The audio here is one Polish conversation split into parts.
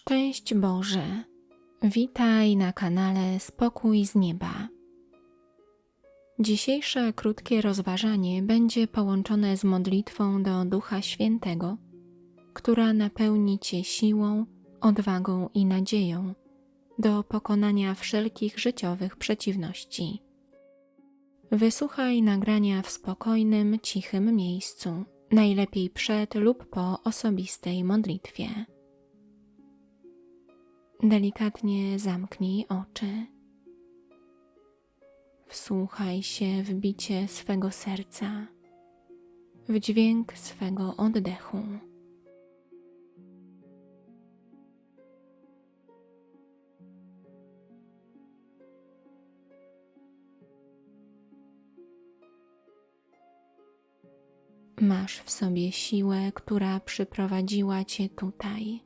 Szczęść Boże! Witaj na kanale Spokój z Nieba. Dzisiejsze krótkie rozważanie będzie połączone z modlitwą do Ducha Świętego, która napełni Cię siłą, odwagą i nadzieją do pokonania wszelkich życiowych przeciwności. Wysłuchaj nagrania w spokojnym, cichym miejscu, najlepiej przed lub po osobistej modlitwie. Delikatnie zamknij oczy. Wsłuchaj się w bicie swego serca, w dźwięk swego oddechu. Masz w sobie siłę, która przyprowadziła Cię tutaj,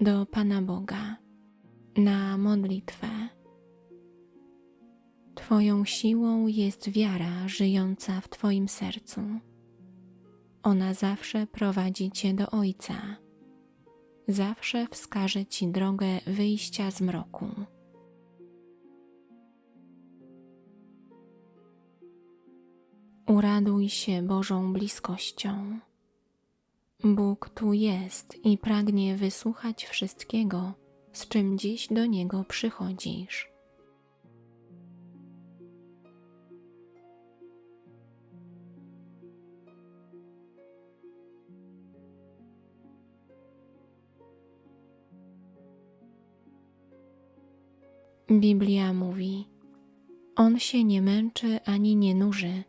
do Pana Boga, na modlitwę. Twoją siłą jest wiara żyjąca w Twoim sercu. Ona zawsze prowadzi Cię do Ojca, zawsze wskaże Ci drogę wyjścia z mroku. Uraduj się Bożą bliskością. Bóg tu jest i pragnie wysłuchać wszystkiego, z czym dziś do Niego przychodzisz. Biblia mówi: On się nie męczy ani nie nuży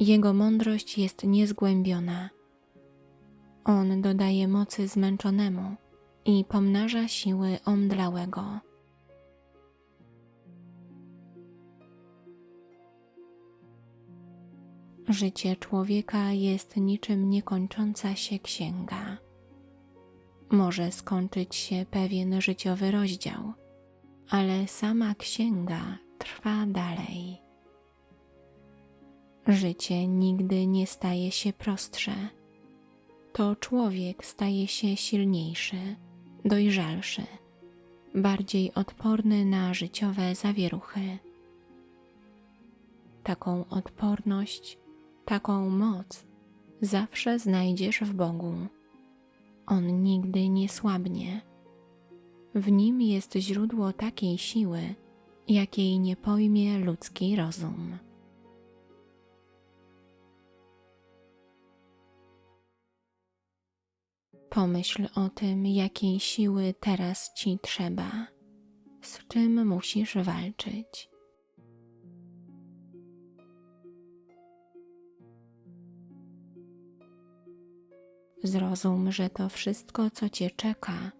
jego mądrość jest niezgłębiona. On dodaje mocy zmęczonemu i pomnaża siły omdlałego. Życie człowieka jest niczym niekończąca się księga. Może skończyć się pewien życiowy rozdział, ale sama księga trwa dalej. Życie nigdy nie staje się prostsze. To człowiek staje się silniejszy, dojrzalszy, bardziej odporny na życiowe zawieruchy. Taką odporność, taką moc zawsze znajdziesz w Bogu. On nigdy nie słabnie. W nim jest źródło takiej siły, jakiej nie pojmie ludzki rozum. Pomyśl o tym, jakiej siły teraz ci trzeba, z czym musisz walczyć. Zrozum, że to wszystko, co cię czeka,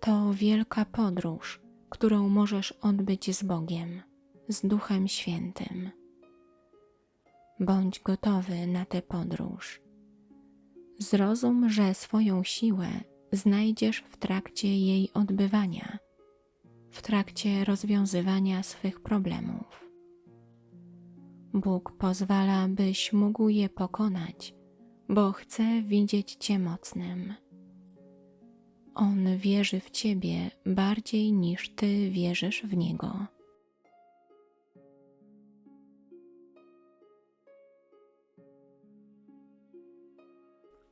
to wielka podróż, którą możesz odbyć z Bogiem, z Duchem Świętym. Bądź gotowy na tę podróż Zrozum, że swoją siłę znajdziesz w trakcie jej odbywania, w trakcie rozwiązywania swych problemów. Bóg pozwala, byś mógł je pokonać, bo chce widzieć Cię mocnym. On wierzy w Ciebie bardziej niż Ty wierzysz w Niego.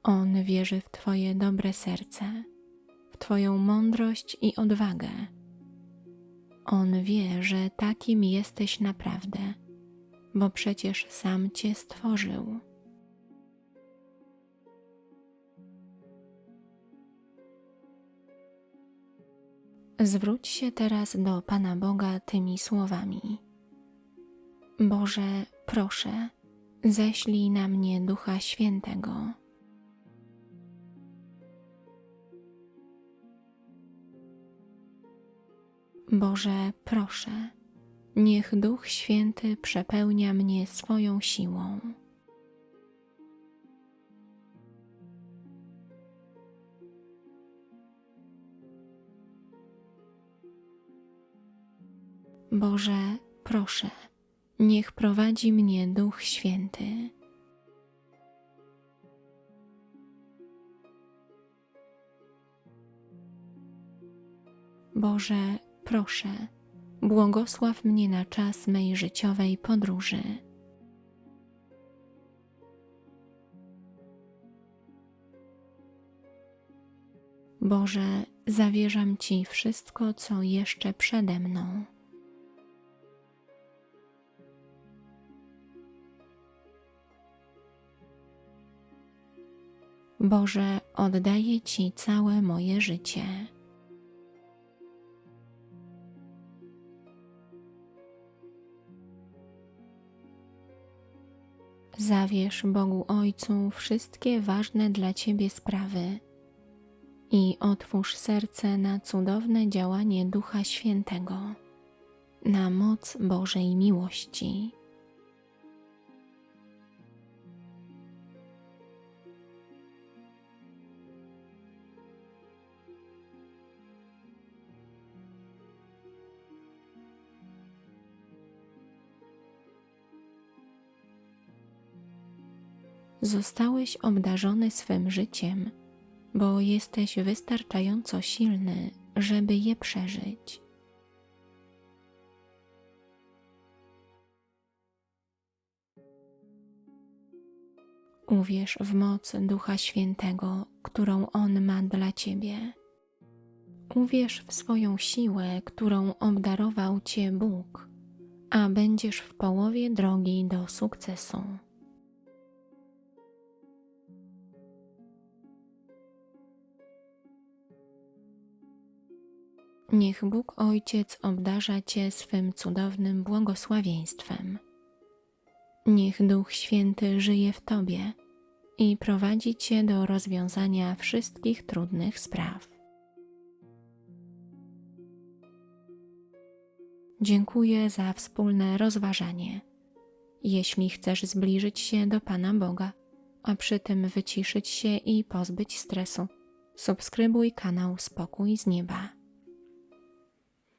On wierzy w Twoje dobre serce, w Twoją mądrość i odwagę. On wie, że takim jesteś naprawdę, bo przecież sam Cię stworzył. Zwróć się teraz do Pana Boga tymi słowami: Boże, proszę, ześlij na mnie Ducha Świętego. Boże, proszę, niech Duch Święty przepełnia mnie swoją siłą. Boże, proszę, niech prowadzi mnie Duch Święty. Boże, proszę, błogosław mnie na czas mej życiowej podróży. Boże, zawierzam Ci wszystko, co jeszcze przede mną. Boże, oddaję Ci całe moje życie. Zawierz Bogu Ojcu wszystkie ważne dla Ciebie sprawy i otwórz serce na cudowne działanie Ducha Świętego, na moc Bożej miłości. Zostałeś obdarzony swym życiem, bo jesteś wystarczająco silny, żeby je przeżyć. Uwierz w moc Ducha Świętego, którą On ma dla Ciebie. Uwierz w swoją siłę, którą obdarował Cię Bóg, a będziesz w połowie drogi do sukcesu. Niech Bóg Ojciec obdarza Cię swym cudownym błogosławieństwem. Niech Duch Święty żyje w Tobie i prowadzi Cię do rozwiązania wszystkich trudnych spraw. Dziękuję za wspólne rozważanie. Jeśli chcesz zbliżyć się do Pana Boga, a przy tym wyciszyć się i pozbyć stresu, subskrybuj kanał Spokój z Nieba.